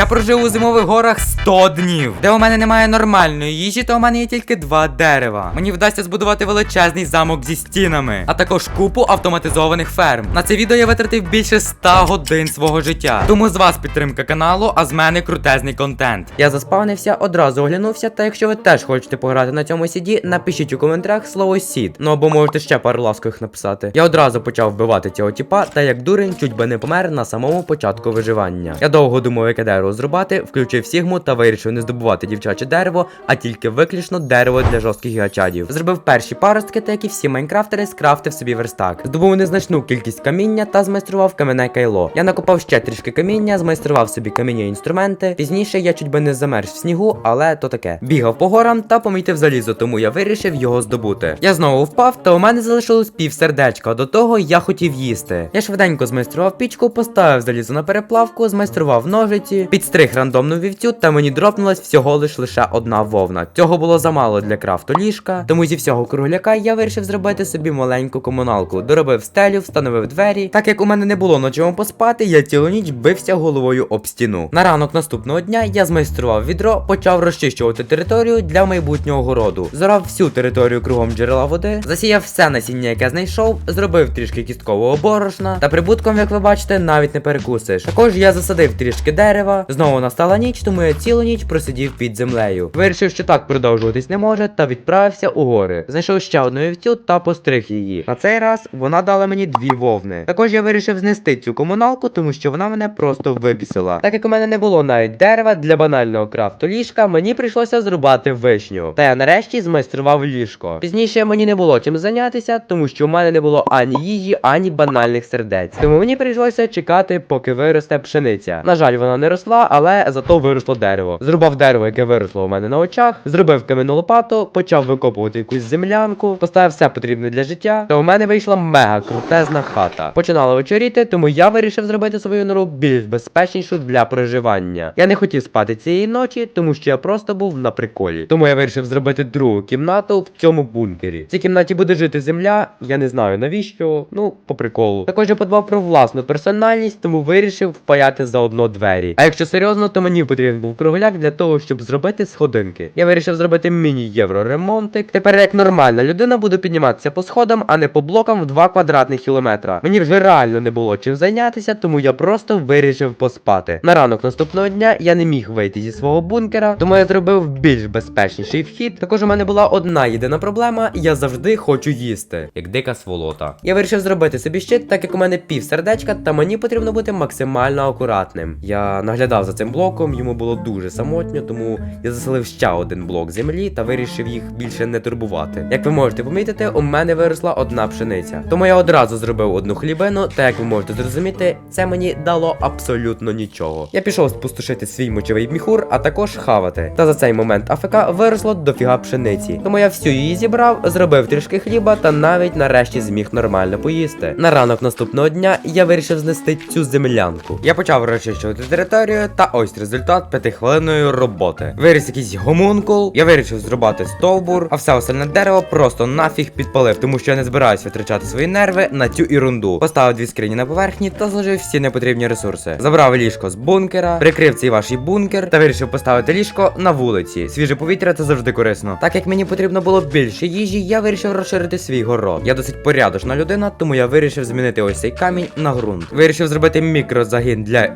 Я прожив у зимових горах 100 днів, де у мене немає нормальної їжі, то у мене є тільки два дерева. Мені вдасться збудувати величезний замок зі стінами, а також купу автоматизованих ферм. На це відео я витратив більше 100 годин свого життя. Тому з вас підтримка каналу, а з мене крутезний контент. Я заспавнився, одразу оглянувся. Та якщо ви теж хочете пограти на цьому сіді, напишіть у коментарях слово сід. Ну або можете ще пару ласкових написати. Я одразу почав вбивати цього тіпа, та як дурень чуть би не помер на самому початку виживання. Я довго думав, яке дерево зрубати, включив сігму та вирішив не здобувати дівчаче дерево, а тільки виключно дерево для жорстких гігачадів. Зробив перші паростки, та як і всі майнкрафтери, скрафтив собі верстак. Здобув незначну кількість каміння та змайстрував кам'яне кайло. Я накопав ще трішки каміння, змайстрував собі каміння інструменти. Пізніше я чуть би не замерз в снігу, але то таке. Бігав по горам та помітив залізо, тому я вирішив його здобути. Я знову впав, та у мене залишилось пів сердечка. До того я хотів їсти. Я швиденько змайстрував пічку, поставив залізо на переплавку, змайстрував ножиці, підстриг рандомну вівцю, та мені дропнулась всього лиш лише одна вовна. Цього було замало для крафту ліжка, тому зі всього кругляка я вирішив зробити собі маленьку комуналку. Доробив стелю, встановив двері. Так як у мене не було на чому поспати, я цілу ніч бився головою об стіну. На ранок наступного дня я змайстрував відро, почав розчищувати територію для майбутнього городу. Зорав всю територію кругом джерела води, засіяв все насіння, яке знайшов, зробив трішки кісткового борошна, та прибутком, як ви бачите, навіть не перекусиш. Також я засадив трішки дерева. Знову настала ніч, тому я цілу ніч просидів під землею. Вирішив, що так продовжуватись не може, та відправився у гори. Знайшов ще одну вівцю та постриг її. На цей раз вона дала мені дві вовни. Також я вирішив знести цю комуналку, тому що вона мене просто вибісила. Так як у мене не було навіть дерева для банального крафту ліжка, мені прийшлося зрубати вишню. Та я нарешті змайстрував ліжко. Пізніше мені не було чим зайнятися, тому що у мене не було ані їжі, ані банальних сердець. Тому мені прийшлося чекати, поки виросте пшениця. На жаль, вона не росла, але зато виросло дерево. Зрубав дерево, яке виросло у мене на очах, зробив кам'яну лопату, почав викопувати якусь землянку, поставив все потрібне для життя. Та у мене вийшла мега крутезна хата. Починало вечоріти, тому я вирішив зробити свою нору більш безпечнішу для проживання. Я не хотів спати цієї ночі, тому що я просто був на приколі. Тому я вирішив зробити другу кімнату в цьому бункері. В цій кімнаті буде жити земля. Я не знаю навіщо. Ну, по приколу. Також я подбав про власну персональність, тому вирішив впаяти заодно двері. А якщо серйозно, то мені потрібен був кругляк для того, щоб зробити сходинки. Я вирішив зробити міні-євро ремонтик. Тепер як нормальна людина буду підніматися по сходам, а не по блокам в 2 квадратних кілометра. Мені вже реально не було чим зайнятися, тому я просто вирішив поспати. На ранок наступного дня я не міг вийти зі свого бункера, тому я зробив більш безпечніший вхід. Також у мене була одна єдина проблема: я завжди хочу їсти, як дика сволота. Я вирішив зробити собі щит, так як у мене пів сердечка, та мені потрібно бути максимально акуратним. Я наглядав за цим блоком, йому було дуже самотньо, тому я заселив ще один блок землі та вирішив їх більше не турбувати. Як ви можете помітити, у мене виросла одна пшениця. Тому я одразу зробив одну хлібину, та як ви можете зрозуміти, це мені дало абсолютно нічого. Я пішов спустошити свій мочовий міхур, а також хавати. Та за цей момент АФК виросло дофіга пшениці. Тому я всю її зібрав, зробив трішки хліба та навіть нарешті зміг нормально поїсти. На ранок наступного дня я вирішив знести цю землянку. Я почав розчищувати територію, та ось результат п'ятихвилинної роботи. Виріс якийсь гомункул, я вирішив зрубати стовбур, а все остальне дерево просто нафіг підпалив, тому що я не збираюсь витрачати свої нерви на цю ерунду. Поставив дві скрині на поверхні та зложив всі непотрібні ресурси. Забрав ліжко з бункера, прикрив цей ваш бункер та вирішив поставити ліжко на вулиці. Свіже повітря це завжди корисно. Так як мені потрібно було більше їжі, я вирішив розширити свій город. Я досить порядочна людина, тому я вирішив змінити ось цей камінь на ґрунт. Вирішив зробити мікрозагін для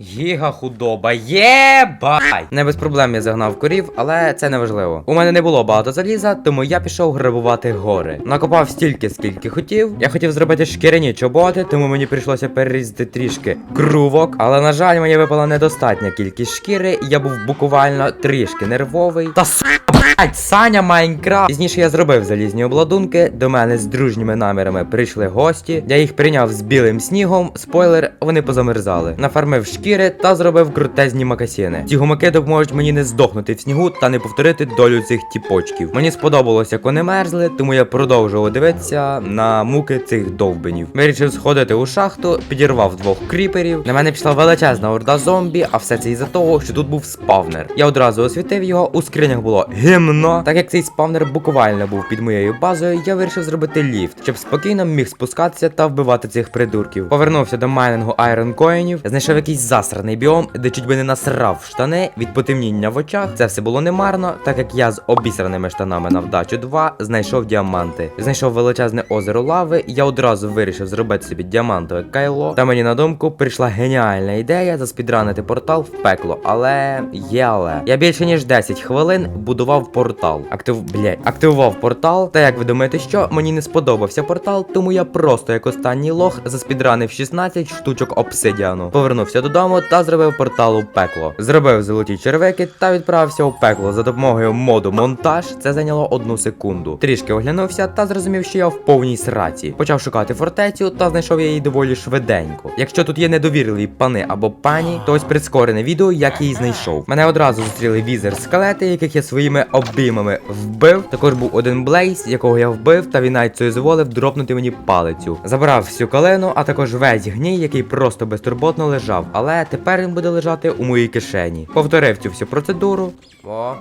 гігахудоби. Гігахудоба, єбай! Не без проблем я загнав корів, але це не важливо. У мене не було багато заліза, тому я пішов грабувати гори. Накопав стільки, скільки хотів. Я хотів зробити шкіряні чоботи, тому мені прийшлося перерізати трішки крувок. Але на жаль, мені випала недостатня кількість шкіри. і Я був буквально трішки нервовий. Та с. Блять, Саня Майнкрафт. Пізніше я зробив залізні обладунки. До мене з дружніми намірами прийшли гості. Я їх прийняв з білим снігом. Спойлер, вони позамерзали. Нафармив шкіри та зробив крутезні макасіни. Ці гумаки допоможуть мені не здохнути в снігу та не повторити долю цих тіпочків. Мені сподобалось, як вони мерзли, тому я продовжував дивитися на муки цих довбенів. Вирішив сходити у шахту, підірвав двох кріперів. На мене пішла величезна орда зомбі, а все це із-за того, що тут був спавнер. Я одразу освітив його. У скринях було гімно. Так як цей спавнер буквально був під моєю базою, я вирішив зробити ліфт, щоб спокійно міг спускатися та вбивати цих придурків. Повернувся до майнингу айрон коїнів, знайшов якийсь засраний біом, де чуть би не насрав штани від потемніння в очах. Це все було немарно, так як я з обісраними штанами на вдачу 2 знайшов діаманти. Знайшов величезне озеро лави, я одразу вирішив зробити собі діамантове кайло. Та мені на думку прийшла геніальна ідея заспідранити портал в пекло. Але є але. Я більше ніж 10 хвилин будував портал. Актив... Блядь, активував портал. Та як ви думаєте, що мені не сподобався портал, тому я просто як останній лох заспідранив 16 штучок обсидіану. Повернувся додому та зробив портал у пекло. Зробив золоті червики та відправився у пекло за допомогою моду монтаж. Це зайняло одну секунду. Трішки оглянувся та зрозумів, що я в повній сраці. Почав шукати фортецю та знайшов я її доволі швиденько. Якщо тут є недовірливі пани або пані, то ось прискорене відео, як її знайшов. Мене одразу зустріли візер скелети, яких я своїми обіймами вбив. Також був один блейз, якого я вбив, та він навіть дозволив дропнути мені палицю. Забрав всю калину, а також весь гній, який просто безтурботно лежав. Але тепер він буде лежати у моїй кишені. Повторив цю всю процедуру. О,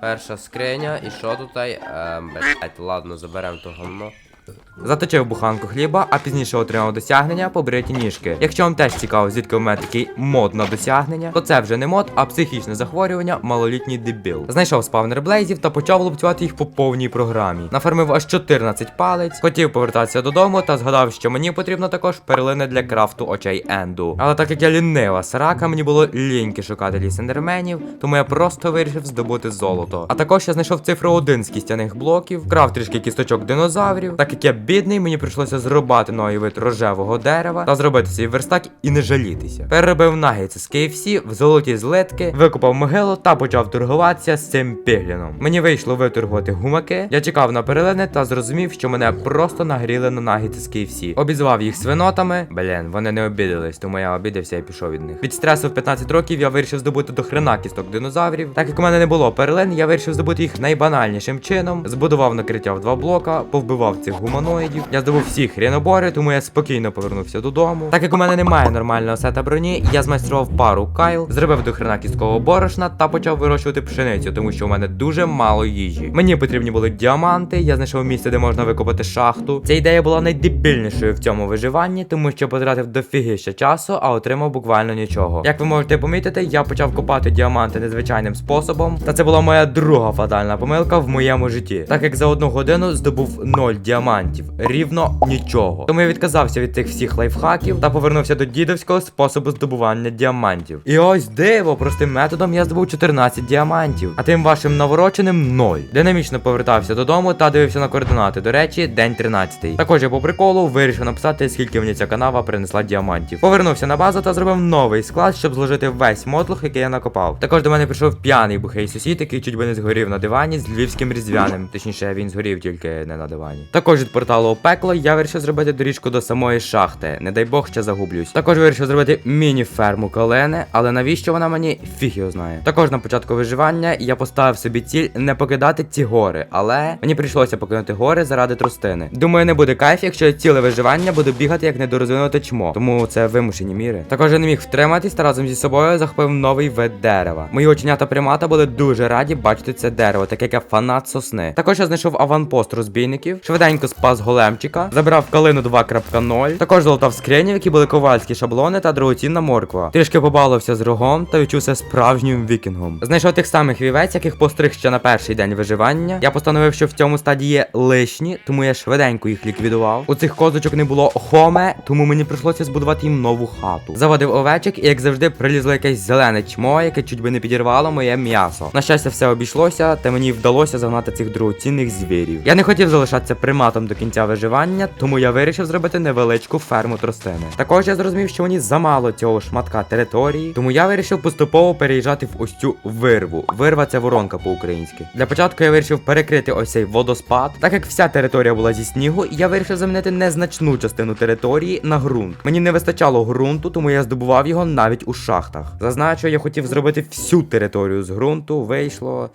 перша скриня, і що тут? Ем, блять, ладно, заберемо то говно. Заточив буханку хліба, а пізніше отримав досягнення побриті ніжки. Якщо вам теж цікаво, звідки у мене такий мод на досягнення, то це вже не мод, а психічне захворювання, малолітній дебіл. Знайшов спавнер блейзів та почав лупцювати їх по повній програмі. Нафармив аж 14 палець, хотів повертатися додому та згадав, що мені потрібно також перлини для крафту очей Енду. Але так як я лінива срака, мені було ліньки шукати лісендерменів, тому я просто вирішив здобути золото. А також я знайшов цифру 1 з кістяних блоків, крав трішки кісточок динозаврів. Так як я бідний, мені прийшлося зрубати новий вид рожевого дерева та зробити свій верстак і не жалітися. Переробив нагіці з KFC в золоті злитки, викопав могилу та почав торгуватися з цим пігліном. Мені вийшло виторгувати гумаки. Я чекав на перелини та зрозумів, що мене просто нагріли на нагіці з KFC. Обізвав їх свинотами. Блін, вони не обідались, тому я обідався і пішов від них. Від стресу в 15 років я вирішив здобути до хрена кісток динозаврів. Так як у мене не було перлин, я вирішив здобути їх найбанальнішим чином. Збудував накриття в два блока, повбивав цих гуманоїдів. Я здобув всі хренобори, тому я спокійно повернувся додому. Так як у мене немає нормального сета броні, я змайстрував пару кайл, зробив до хрена кісткового борошна та почав вирощувати пшеницю, тому що у мене дуже мало їжі. Мені потрібні були діаманти, я знайшов місце, де можна викопати шахту. Ця ідея була найдебільнішою в цьому виживанні, тому що потратив дофігіще часу, а отримав буквально нічого. Як ви можете помітити, я почав копати діаманти незвичайним способом, та це була моя друга фатальна помилка в моєму житті. Так як за одну годину здобув 0 діамантів, рівно нічого. Тому я відказався від цих всіх лайфхаків та повернувся до дідовського способу здобування діамантів. І ось диво, простим методом я здобув 14 діамантів, а тим вашим навороченим 0. Динамічно повертався додому та дивився на координати. До речі, день 13. Також я по приколу вирішив написати, скільки мені ця канава принесла діамантів. Повернувся на базу та зробив новий склад, щоб зложити весь мотлух, який я накопав. Також до мене прийшов п'яний бухий сусід, який чуть би не згорів на дивані з львівським різдвяним. Точніше, він згорів тільки не на дивані. Також від порталу пекло я вирішив зробити доріжку до самої шахти. Не дай Бог ще загублюсь. Також вирішив зробити міні-ферму колени, але навіщо вона мені фіг його знає. Також на початку виживання я поставив собі ціль не покидати ці гори, але мені прийшлося покинути гори заради тростини. Думаю, не буде кайф, якщо я ціле виживання буду бігати як недорозвинуте чмо. Тому це вимушені міри. Також я не міг втриматись та разом зі собою захопив новий вид дерева. Мої оченята примата були дуже раді бачити це дерево, таке як фанат сосни. Також я знайшов аванпост розбійників, швиденько спас големчика, забрав калину 2.0, також золотав скринів, які були ковальські шаблони та дорогоцінна морква. Трішки побалився з рогом та відчувся справжнім вікінгом. Знайшов тих самих вівець, яких постриг ще на перший день виживання. Я постановив, що в цьому стадії є лишні, тому я швиденько їх ліквідував. У цих козочок не було хоме, тому мені прийшлося збудувати їм нову хату. Заводив овечок, і як завжди, прилізло якесь зелене чмо, яке чуть би не підірвало моє м'ясо. На щастя, все обійшлося, та мені вдалося загнати цих дорогоцінних звірів. Я не хотів залишатися приматом до кінця виживання, тому я вирішив зробити невеличку ферму тростини. Також я зрозумів, що мені замало цього шматка території, тому я вирішив поступово переїжджати в ось цю вирву. Вирва це воронка по-українськи. Для початку я вирішив перекрити ось цей водоспад. Так як вся територія була зі снігу, я вирішив замінити незначну частину території на ґрунт. Мені не вистачало ґрунту, тому я здобував його навіть у шахтах. Зазначу, я хотів зробити всю територію з ґрунту. Вийшло.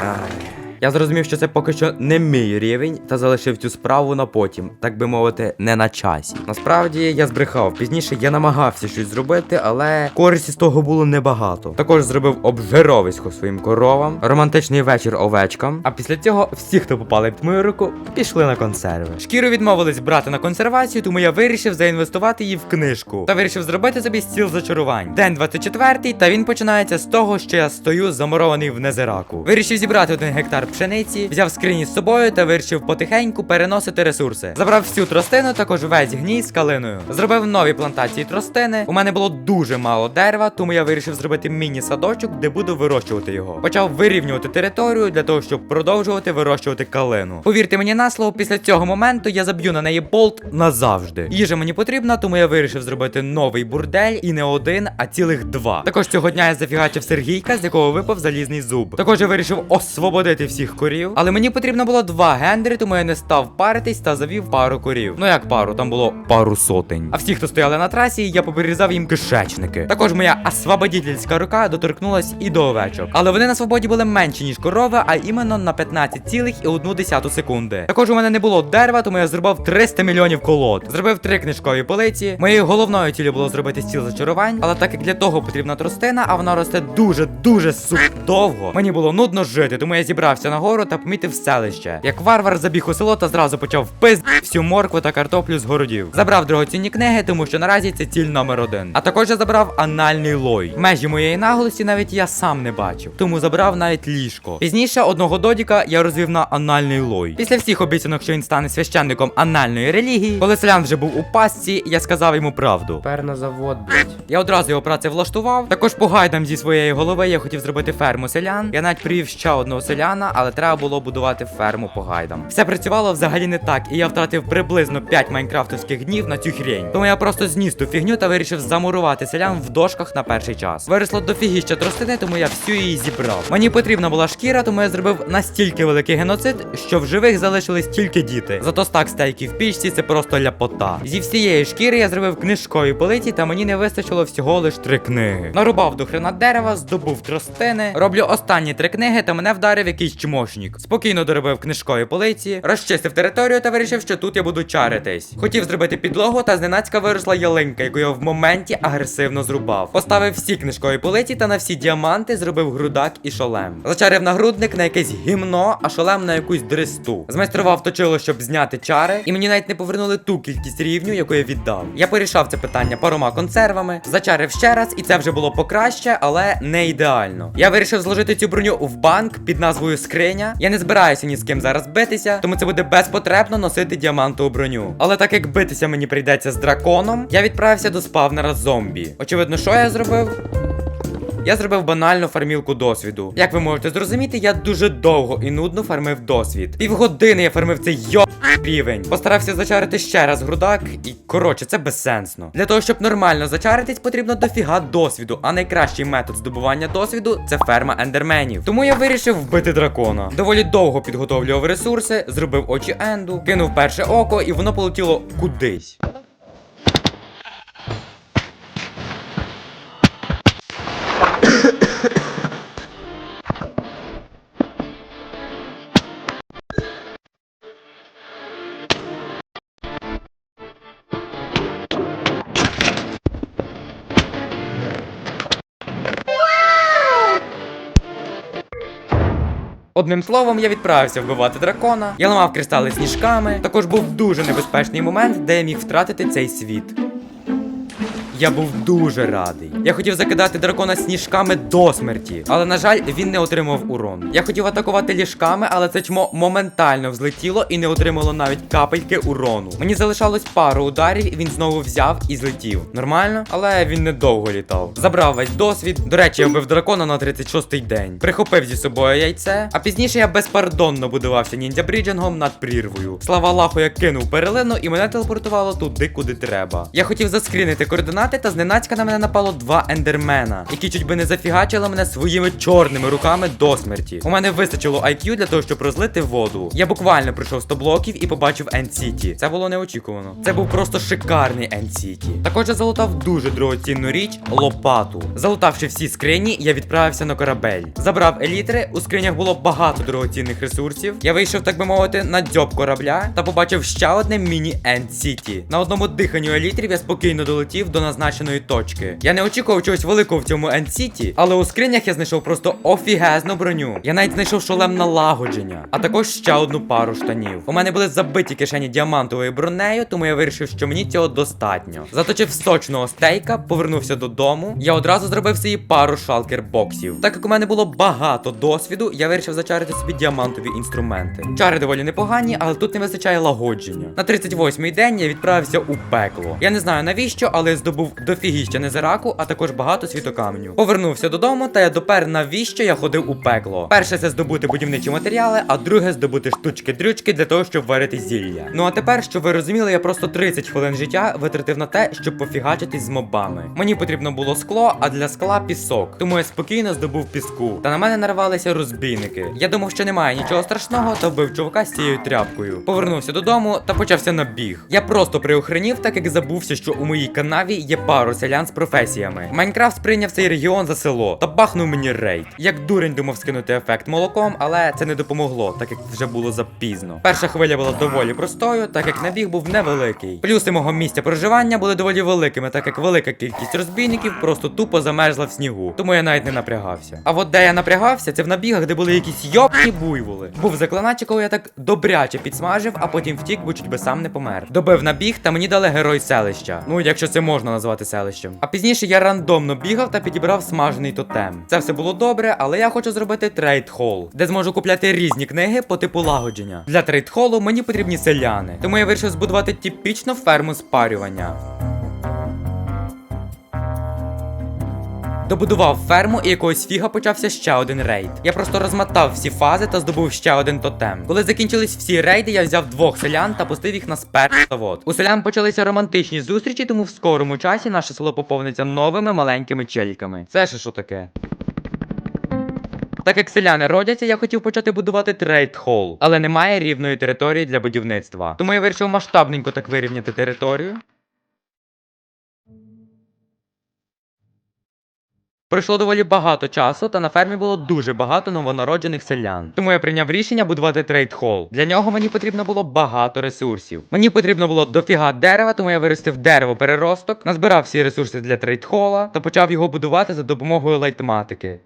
Ай. Я зрозумів, що це поки що не мій рівень, та залишив цю справу на потім, так би мовити, не на часі. Насправді я збрехав. Пізніше я намагався щось зробити, але користі з того було небагато. Також зробив обжировисько своїм коровам, романтичний вечір овечкам. А після цього всі, хто попали під мою руку, пішли на консерви. Шкіру відмовились брати на консервацію, тому я вирішив заінвестувати її в книжку та вирішив зробити собі стіл зачарувань. День 24, та він починається з того, що я стою замурований в незираку. Вирішив зібрати один гектар пшениці, взяв скрині з собою та вирішив потихеньку переносити ресурси. Забрав всю тростину, також весь гній з калиною. Зробив нові плантації тростини. У мене було дуже мало дерева, тому я вирішив зробити міні-садочок, де буду вирощувати його. Почав вирівнювати територію для того, щоб продовжувати вирощувати калину. Повірте мені на слово, після цього моменту я заб'ю на неї болт назавжди. Їжа мені потрібна, тому я вирішив зробити новий бурдель і не один, а цілих два. Також цього дня я зафігачив Сергійка, з якого випав залізний зуб. Також я вирішив освободити всіх корів, але мені потрібно було два гендери, тому я не став паритись та завів пару корів. Ну як пару, там було пару сотень. А всі, хто стояли на трасі, я поберізав їм кишечники. Також моя освободительська рука доторкнулась і до овечок. Але вони на свободі були менші, ніж корови, а іменно на 15,1 секунди. Також у мене не було дерева, тому я зробив 300 мільйонів колод. Зробив три книжкові полиці. Моєю головною цілею було зробити стіл зачарувань, але так як для того потрібна тростина, а вона росте дуже дуже суп довго. Мені було нудно жити, тому я зібрався нагору та помітив селище. Як варвар забіг у село та зразу почав пиз всю моркву та картоплю з городів. Забрав дорогоцінні книги, тому що наразі це ціль номер один. А також я забрав анальний лой. Межі моєї наглості навіть я сам не бачив, тому забрав навіть ліжко. Пізніше одного додіка я розвів на анальний лой. Після всіх обіцянок, що він стане священником анальної релігії, коли селян вже був у пастці, я сказав йому правду. Тепер на завод, блять. Я одразу його працевлаштував. Також по гайдам зі своєї голови я хотів зробити ферму селян. Я навіть привів ще одного селяна, але треба було будувати ферму по гайдам. Все працювало взагалі не так, і я втратив приблизно 5 майнкрафтовських днів на цю хрень. Тому я просто зніс ту фігню та вирішив замурувати селян в дошках на перший час. Виросло дофігіща тростини, тому я всю її зібрав. Мені потрібна була шкіра, тому я зробив настільки великий геноцид, що в живих залишились тільки діти. Зато стак стейків в пічці це просто ляпота. Зі всієї шкіри я зробив книжкові полиці, та мені не вистачило всього лиш три книги. Нарубав до хрена дерева, здобув тростини. Роблю останні три книги, та мене вдарив якийсь чмошник. Спокійно доробив книжкові полиці, розчистив територію та вирішив, що тут я буду чаритись. Хотів зробити підлогу, та зненацька виросла ялинка, яку я в моменті агресивно зрубав. Поставив всі книжкові полиці та на всі діаманти зробив грудак і шолем. Зачарив нагрудник на якесь гімно, а шолем на якусь дресту. Змайстрував точило, щоб зняти чари, і мені навіть не повернули ту кількість рівню, яку я віддав. Я порішав це питання парома консервами, зачарив ще раз, і це вже було покраще, але не ідеально. Я вирішив зложити цю броню в банк під назвою скриня. Я не збираюся ні з ким зараз битися, тому це буде безпотребно носити діамантову броню. Але так як битися мені прийдеться з драконом, я відправився до спавнера зомбі. Очевидно, що я зробив? Я зробив банальну фармілку досвіду. Як ви можете зрозуміти, я дуже довго і нудно фармив досвід. Півгодини я фармив цей йо рівень. Постарався зачарити ще раз грудак, і коротше, це безсенсно. Для того, щоб нормально зачаритись, потрібно дофіга досвіду. А найкращий метод здобування досвіду це ферма ендерменів. Тому я вирішив вбити дракона. Доволі довго підготовлював ресурси, зробив очі енду, кинув перше око, і воно полетіло кудись. Одним словом, я відправився вбивати дракона. Я ламав кристали сніжками. Також був дуже небезпечний момент, де я міг втратити цей світ. Я був дуже радий. Я хотів закидати дракона сніжками до смерті, але на жаль, він не отримав урон. Я хотів атакувати ліжками, але це чмо моментально взлетіло і не отримало навіть капельки урону. Мені залишалось пару ударів, і він знову взяв і злетів. Нормально, але він недовго літав. Забрав весь досвід. До речі, я вбив дракона на 36-й день. Прихопив зі собою яйце. А пізніше я безпардонно будувався ніндзя бріджингом над прірвою. Слава Аллаху, я кинув перелину і мене телепортувало туди, куди треба. Я хотів заскрінити координати, гуляти, та зненацька на мене напало два ендермена, які чуть би не зафігачили мене своїми чорними руками до смерті. У мене вистачило IQ для того, щоб розлити воду. Я буквально пройшов 100 блоків і побачив City. Це було неочікувано. Це був просто шикарний End City. Також я залутав дуже дорогоцінну річ лопату. Залутавши всі скрині, я відправився на корабель. Забрав елітри, у скринях було багато дорогоцінних ресурсів. Я вийшов, так би мовити, на дзьоб корабля та побачив ще одне міні End City. На одному диханню елітрів я спокійно долетів до назначеної точки. Я не очікував чогось великого в цьому City, але у скринях я знайшов просто офігезну броню. Я навіть знайшов шолем налагодження, а також ще одну пару штанів. У мене були забиті кишені діамантовою бронею, тому я вирішив, що мені цього достатньо. Заточив сочного стейка, повернувся додому. Я одразу зробив собі пару шалкер боксів. Так як у мене було багато досвіду, я вирішив зачарити собі діамантові інструменти. Чари доволі непогані, але тут не вистачає лагодження. На 38-й день я відправився у пекло. Я не знаю навіщо, але я здобув дофігіща незираку, а також багато світокамню. Повернувся додому, та я допер навіщо я ходив у пекло. Перше це здобути будівничі матеріали, а друге здобути штучки-дрючки для того, щоб варити зілля. Ну а тепер, щоб ви розуміли, я просто 30 хвилин життя витратив на те, щоб пофігачитись з мобами. Мені потрібно було скло, а для скла пісок. Тому я спокійно здобув піску. Та на мене нарвалися розбійники. Я думав, що немає нічого страшного, та вбив чувака з цією тряпкою. Повернувся додому та почався набіг. Я просто приохренів, так як забувся, що у моїй канаві є пару селян з професіями. Майнкрафт сприйняв цей регіон за село та бахнув мені рейд. Як дурень думав скинути ефект молоком, але це не допомогло, так як вже було запізно. Перша хвиля була доволі простою, так як набіг був невеликий. Плюси мого місця проживання були доволі великими, так як велика кількість розбійників просто тупо замерзла в снігу. Тому я навіть не напрягався. А от де я напрягався, це в набігах, де були якісь йобні буйволи. Був заклинач, якого я так добряче підсмажив, а потім втік, бо чуть би сам не помер. Добив набіг, та мені дали герой селища. Ну, якщо це можна назвати селищем. А пізніше я рандомно бігав та підібрав смажений тотем. Це все було добре, але я хочу зробити трейд хол, де зможу купляти різні книги по типу лагодження. Для трейд холу мені потрібні селяни, тому я вирішив збудувати типічну ферму спарювання. Добудував ферму і якогось фіга почався ще один рейд. Я просто розмотав всі фази та здобув ще один тотем. Коли закінчились всі рейди, я взяв двох селян та пустив їх на спецзавод. У селян почалися романтичні зустрічі, тому в скорому часі наше село поповниться новими маленькими челіками. Це ще що таке? Так як селяни родяться, я хотів почати будувати трейд хол, але немає рівної території для будівництва. Тому я вирішив масштабненько так вирівняти територію. Пройшло доволі багато часу, та на фермі було дуже багато новонароджених селян. Тому я прийняв рішення будувати трейд хол. Для нього мені потрібно було багато ресурсів. Мені потрібно було дофіга дерева, тому я виростив дерево переросток, назбирав всі ресурси для трейд хола та почав його будувати за допомогою лайтматики.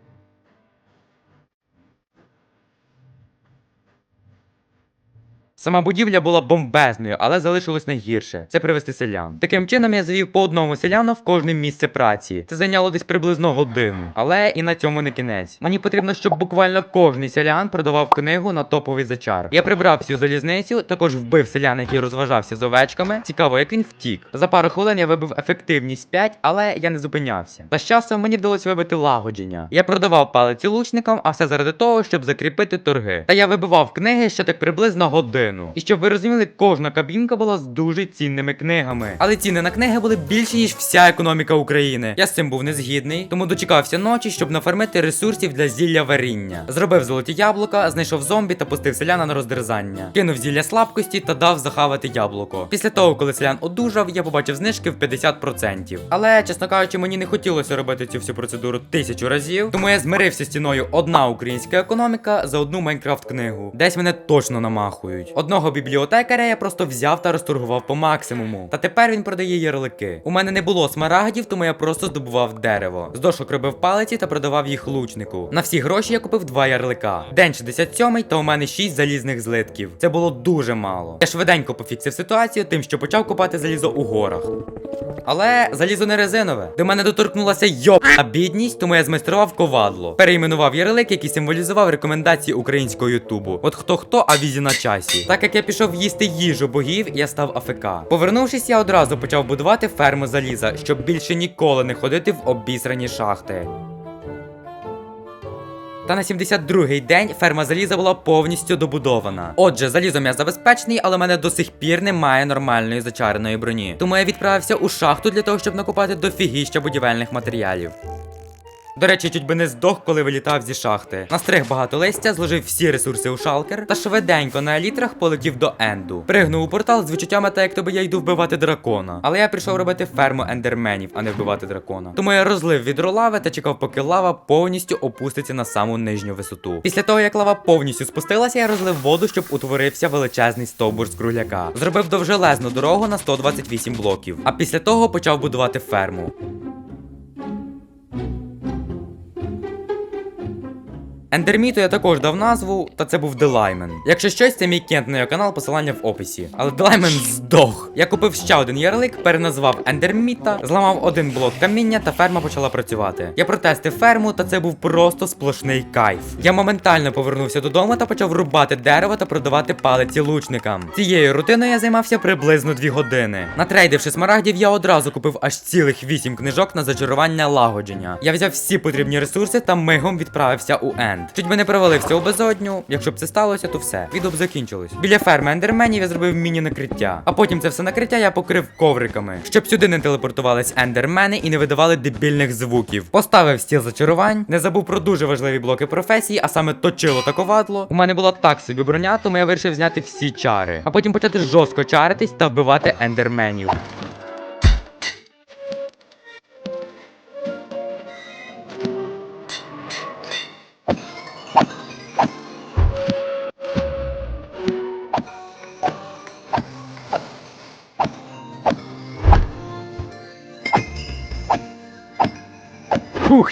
Сама будівля була бомбезною, але залишилось найгірше це привести селян. Таким чином я завів по одному селяну в кожне місце праці. Це зайняло десь приблизно годину. Але і на цьому не кінець. Мені потрібно, щоб буквально кожний селян продавав книгу на топовий зачар. Я прибрав всю залізницю, також вбив селян, який розважався з овечками. Цікаво, як він втік. За пару хвилин я вибив ефективність 5, але я не зупинявся. Та з часом мені вдалося вибити лагодження. Я продавав палиці лучникам, а все заради того, щоб закріпити торги. Та я вибивав книги ще так приблизно годину. І щоб ви розуміли, кожна кабінка була з дуже цінними книгами. Але ціни на книги були більші, ніж вся економіка України. Я з цим був не згідний, тому дочекався ночі, щоб нафармити ресурсів для зілля варіння. Зробив золоті яблука, знайшов зомбі та пустив селяна на роздерзання. Кинув зілля слабкості та дав захавати яблуко. Після того, коли селян одужав, я побачив знижки в 50%. Але, чесно кажучи, мені не хотілося робити цю всю процедуру тисячу разів. Тому я змирився з ціною одна українська економіка за одну Майнкрафт книгу. Десь мене точно намахують. Одного бібліотекаря я просто взяв та розторгував по максимуму. Та тепер він продає ярлики. У мене не було смарагдів, тому я просто здобував дерево. З дошок робив палиці та продавав їх лучнику. На всі гроші я купив два ярлика. День 67 та у мене 6 залізних злитків. Це було дуже мало. Я швиденько пофіксив ситуацію, тим, що почав купати залізо у горах. Але залізо не резинове. До мене доторкнулася йобна бідність, тому я змайстрував ковадло. Перейменував ярлик, який символізував рекомендації українського ютубу. От хто хто, а візі на часі. Так як я пішов їсти їжу богів, я став АФК. Повернувшись, я одразу почав будувати ферму заліза, щоб більше ніколи не ходити в обісрані шахти. Та на 72-й день ферма заліза була повністю добудована. Отже, залізом я забезпечений, але мене до сих пір немає нормальної зачареної броні. Тому я відправився у шахту для того, щоб накопати дофігіща будівельних матеріалів. До речі, чуть би не здох, коли вилітав зі шахти. Настриг багато листя, зложив всі ресурси у шалкер та швиденько на елітрах полетів до Енду. Пригнув у портал з відчуттями, та як тобі я йду вбивати дракона. Але я прийшов робити ферму ендерменів, а не вбивати дракона. Тому я розлив відро лави та чекав, поки лава повністю опуститься на саму нижню висоту. Після того, як лава повністю спустилася, я розлив воду, щоб утворився величезний стовбур з кругляка. Зробив довжелезну дорогу на 128 блоків. А після того почав будувати ферму. Ендерміту я також дав назву, та це був Делаймен. Якщо щось, це мій кент на його канал, посилання в описі. Але Делаймен здох. Я купив ще один ярлик, переназвав Ендерміта, зламав один блок каміння, та ферма почала працювати. Я протестив ферму, та це був просто сплошний кайф. Я моментально повернувся додому та почав рубати дерево та продавати палиці лучникам. Цією рутиною я займався приблизно 2 години. Натрейдивши смарагдів, я одразу купив аж цілих 8 книжок на зачарування лагодження. Я взяв всі потрібні ресурси та мигом відправився у Енд. Чуть би не провалився у безодню. Якщо б це сталося, то все. Відео б закінчилось. Біля ферми ендерменів я зробив міні-накриття. А потім це все накриття я покрив ковриками, щоб сюди не телепортувались ендермени і не видавали дебільних звуків. Поставив стіл зачарувань, не забув про дуже важливі блоки професії, а саме точило та ковадло. У мене була так собі броня, тому я вирішив зняти всі чари, а потім почати жорстко чаритись та вбивати ендерменів.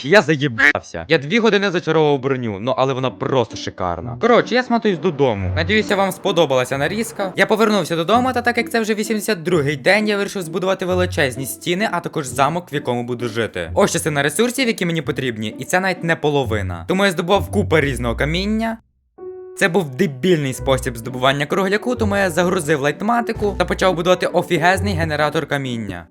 Фух, я заїбався. Я дві години зачаровував броню, ну але вона просто шикарна. Коротше, я сматуюсь додому. Надіюся, вам сподобалася нарізка. Я повернувся додому, та так як це вже 82-й день, я вирішив збудувати величезні стіни, а також замок, в якому буду жити. Ось частина ресурсів, які мені потрібні, і це навіть не половина. Тому я здобував купа різного каміння. Це був дебільний спосіб здобування кругляку, тому я загрузив лайтматику та почав будувати офігезний генератор каміння.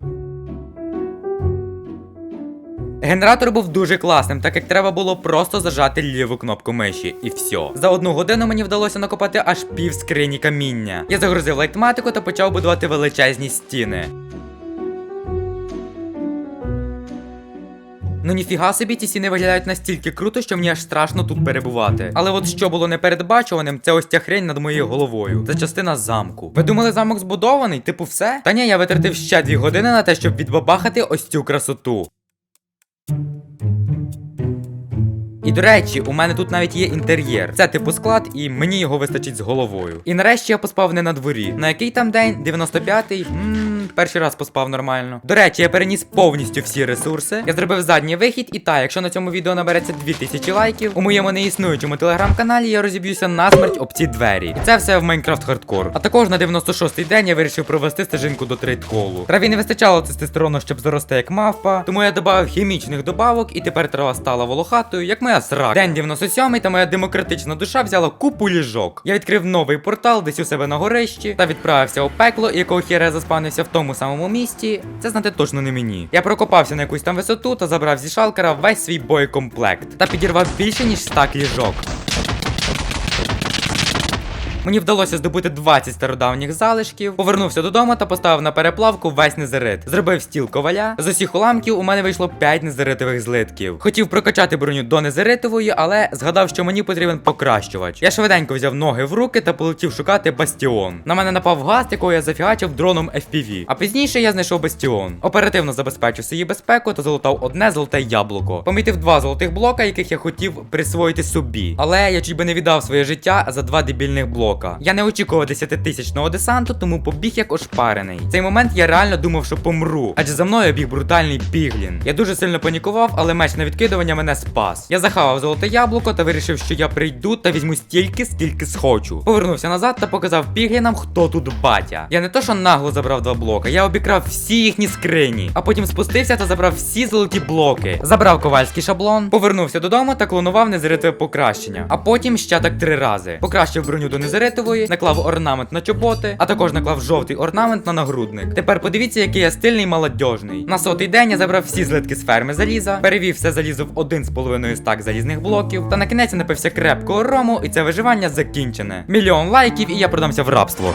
Генератор був дуже класним, так як треба було просто зажати ліву кнопку миші, і все. За одну годину мені вдалося накопати аж пів скрині каміння. Я загрузив лайтматику та почав будувати величезні стіни. Ну ніфіга собі, ці стіни виглядають настільки круто, що мені аж страшно тут перебувати. Але от що було непередбачуваним, це ось ця хрень над моєю головою. Це частина замку. Ви думали, замок збудований? Типу, все? Та ні, я витратив ще дві години на те, щоб відбабахати ось цю красоту. І до речі, у мене тут навіть є інтер'єр. Це типу склад, і мені його вистачить з головою. І нарешті я поспав не на дворі. На який там день? 95-й? Ммм, перший раз поспав нормально. До речі, я переніс повністю всі ресурси. Я зробив задній вихід, і так, якщо на цьому відео набереться 2000 лайків, у моєму неіснуючому телеграм-каналі я розіб'юся насмерть об ці двері. І це все в Майнкрафт Хардкор. А також на 96-й день я вирішив провести стежинку до трейдколу. Траві не вистачало тестостерону, щоб зарости як мавпа, тому я додав хімічних добавок, і тепер трава стала волохатою, як моя срака. День 97 та моя демократична душа взяла купу ліжок. Я відкрив новий портал десь у себе на горищі та відправився у пекло, якого хіре заспанився в тому самому місті. Це знати точно не мені. Я прокопався на якусь там висоту та забрав зі шалкера весь свій боєкомплект та підірвав більше ніж стак ліжок. Мені вдалося здобути 20 стародавніх залишків, повернувся додому та поставив на переплавку весь незерит. Зробив стіл коваля. З усіх уламків у мене вийшло 5 незеритових злитків. Хотів прокачати броню до незеритової, але згадав, що мені потрібен покращувач. Я швиденько взяв ноги в руки та полетів шукати бастіон. На мене напав газ, якого я зафігачив дроном FPV. А пізніше я знайшов бастіон. Оперативно забезпечив свою безпеку та залутав одне золоте яблуко. Помітив два золотих блока, яких я хотів присвоїти собі. Але я чуть би не віддав своє життя за два дебільних блока. Я не очікував 10-тисячного десанту, тому побіг як ошпарений. В цей момент я реально думав, що помру, адже за мною біг брутальний піглін. Я дуже сильно панікував, але меч на відкидування мене спас. Я захавав золоте яблуко та вирішив, що я прийду та візьму стільки, скільки схочу. Повернувся назад та показав піглінам, хто тут батя. Я не то, що нагло забрав два блока, я обікрав всі їхні скрині, а потім спустився та забрав всі золоті блоки. Забрав ковальський шаблон, повернувся додому та клонував незритве покращення. А потім ще так три рази. Покращив броню до незритве лазеритової, наклав орнамент на чоботи, а також наклав жовтий орнамент на нагрудник. Тепер подивіться, який я стильний і молодіжний. На сотий день я забрав всі злитки з ферми заліза, перевів все залізо в один з половиною стак залізних блоків, та на кінець напився крепкого рому, і це виживання закінчене. Мільйон лайків, і я продамся в рабство.